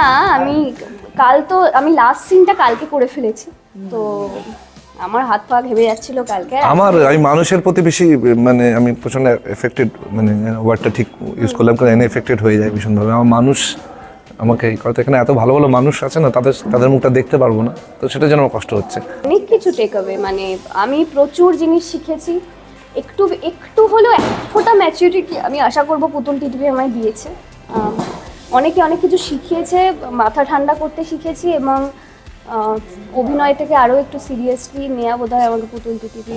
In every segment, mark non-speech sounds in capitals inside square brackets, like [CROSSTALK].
না আমি কাল তো আমি লাস্ট সিনটা কালকে করে ফেলেছি। তো আমার হাত পা ঘেমে যাচ্ছিল কালকে। আমার আমি মানুষের প্রতি বেশি মানে আমি প্রচণ্ড এফেক্টেড মানে ওয়ার্ডটা ঠিক ইউজ করলাম কারণ এনে এফেক্টেড হয়ে যায় ভীষণভাবে। আমার মানুষ আমাকে এই কথা এখানে এত ভালো ভালো মানুষ আছে না তাদের তাদের মুখটা দেখতে পারব না তো সেটা যেন আমার কষ্ট হচ্ছে। অনেক কিছু টেক অ্যাওয়ে মানে আমি প্রচুর জিনিস শিখেছি। একটু একটু হলেও এক ফোঁটা ম্যাচুরিটি আমি আশা করব পুতুল টিটিভি আমায় দিয়েছে। অনেকে অনেক কিছু শিখিয়েছে মাথা ঠান্ডা করতে শিখেছি এবং অভিনয় থেকে আরও একটু সিরিয়াসলি নেওয়া বোধ হয় আমাকে পুতুল টিটিভি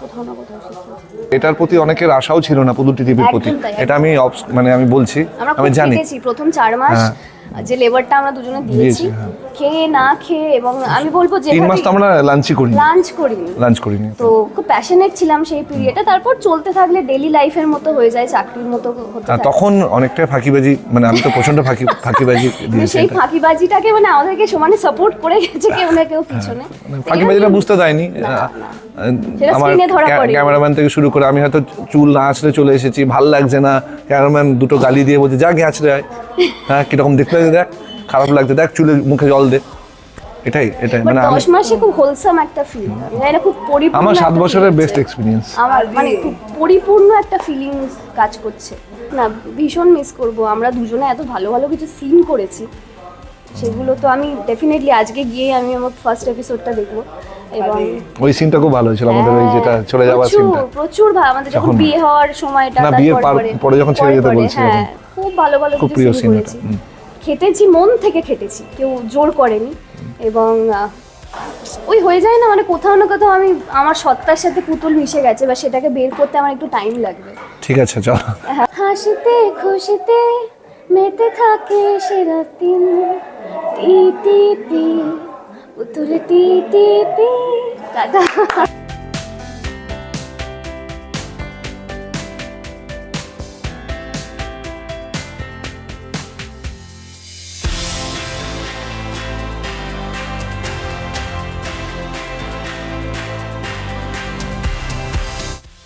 কোথাও না কোথাও শিখিয়েছে। এটার প্রতি অনেকের আশাও ছিল না পুতুল টিভির প্রতি। এটা আমি মানে আমি বলছি আমি জানি। প্রথম চার মাস হ্যাঁ। যে লেবারটা আমরা দুজনে দিয়েছি হ্যাঁ। খেয়ে না খেয়ে এবং আমি বলব যে তিন মাস তো আমরা লাঞ্চই করিনি। লাঞ্চ করিনি। লাঞ্চ করিনি তো খুব প্যাশনেট ছিলাম সেই পিরিয়ডে তারপর চলতে থাকলে ডেলি লাইফের মতো হয়ে যায় চাকরির মতো হতে থাকে। তখন অনেকটাই ফাঁকিবাজি মানে আমি তো প্রচণ্ড ফাঁকি [LAUGHS] ফাঁকিবাজি মানে দিয়েছি সেই ফাঁকিবাজিটাকে মানে আমাদেরকে সমানে সাপোর্ট করে গেছে কেউ না কেউ পিছনে। মানে ফাঁকিবাজিটা বুঝতে দেয়নি। আমার। ক্যামেরাম্যান থেকে শুরু করে আমি হয়তো চুল না আসলে চলে এসেছি ভালো লাগছে না। ক্যামেরাম্যান দুটো গালি দিয়ে বলছে যা গেছলে আয়। হ্যাঁ কীরকম দেখতে লাগছে দেখ খারাপ লাগছে দেখ চুলে মুখে জল দে। এটাই এটাই মানে আমি দশ মাসে খুব হোলসাম একটা ফিল আমি খুব পরিপূর্ণ আমার সাত বছরের বেস্ট। এক্সপিরিয়েন্স আমার মানে খুব পরিপূর্ণ একটা ফিলিংস কাজ করছে। না ভীষণ মিস করব। আমরা দুজনে এত ভালো ভালো কিছু সিন করেছি। সেগুলো তো আমি ডেফিনেটলি আজকে গিয়ে আমি আমার ফার্স্ট এপিসোডটা দেখব। এবং ওই সিনটা খুব ভালো হয়েছিল আমাদের ওই যেটা চলে যাওয়ার সিনটা প্রচুর ভালো আমাদের যখন বিয়ে হওয়ার সময়টা না, বিয়ের পরে যখন ছেড়ে যেতে বলছিল। হ্যাঁ খুব ভালো ভালো খুব প্রিয় হুম। খেটেছি মন থেকে খেটেছি কেউ জোর করেনি এবং ওই হয়ে যায় না মানে কোথাও না কোথাও আমি আমার সত্তার সাথে পুতুল মিশে গেছে বা সেটাকে বের করতে আমার একটু টাইম লাগবে। ঠিক আছে চল। হাসিতে খুশিতে মেতে থাকে সেরা দিন টি টি পুতুল টি টি পি টাটা